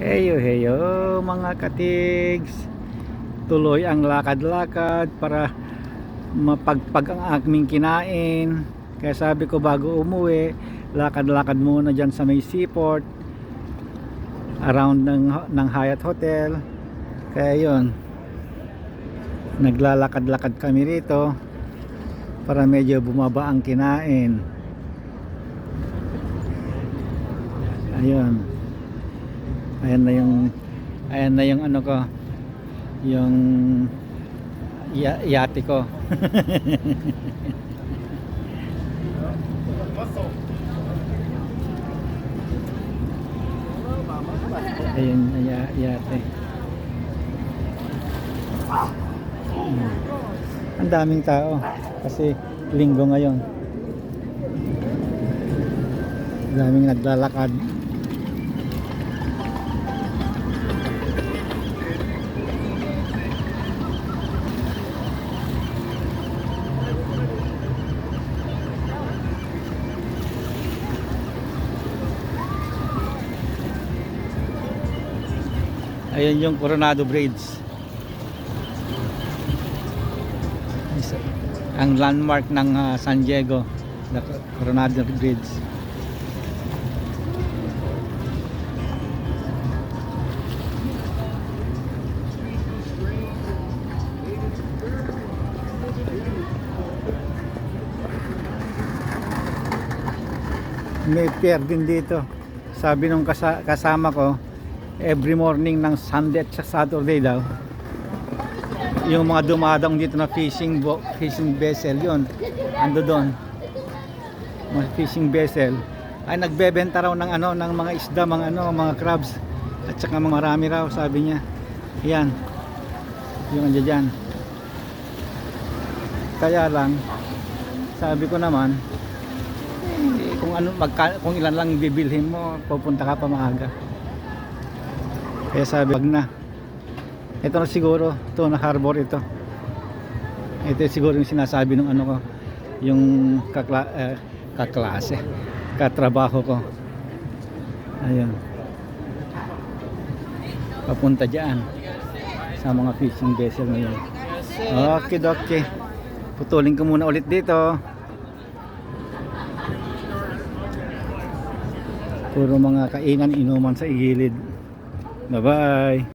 Heyo heyo mga katigs. Tuloy ang lakad-lakad para mapagpag ang aming kinain. Kaya sabi ko bago umuwi Lakad-lakad muna dyan sa may seaport Around ng, ng Hyatt Hotel. Kaya yun Naglalakad-lakad kami rito Para medyo bumaba ang kinain. Ayun ayan na yung ayan na yung ano ko yung ya- yate ko. Ayun ya yate Hmm. ang daming tao kasi linggo ngayon. Daming naglalakad Ayan yung Coronado Bridge. Ang landmark ng ah, San Diego, the Coronado Bridge. May pier din dito. Sabi nung kasa- kasama ko, every morning ng Sunday at sa Saturday daw yung mga dumadang dito na fishing fishing vessel yon ando doon. Mga fishing vessel. Ay nagbebenta raw ng ano ng mga isda mga ano mga crabs. At saka mga marami raw sabi niya. Yan. Yung andyan dyan. Kaya lang sabi ko naman eh, kung ano magka, kung ilan lang bibilhin mo pupunta ka pa maaga kaya sabi, wag na. Ito na siguro, ito na harbor ito. Ito siguro yung sinasabi ng ano ko, yung kakla, eh, kaklase, katrabaho ko. Ayun. Papunta dyan sa mga fishing vessel ngayon. Okay, okay. Putulin ko muna ulit dito. Puro mga kainan, inuman sa igilid. Bye-bye.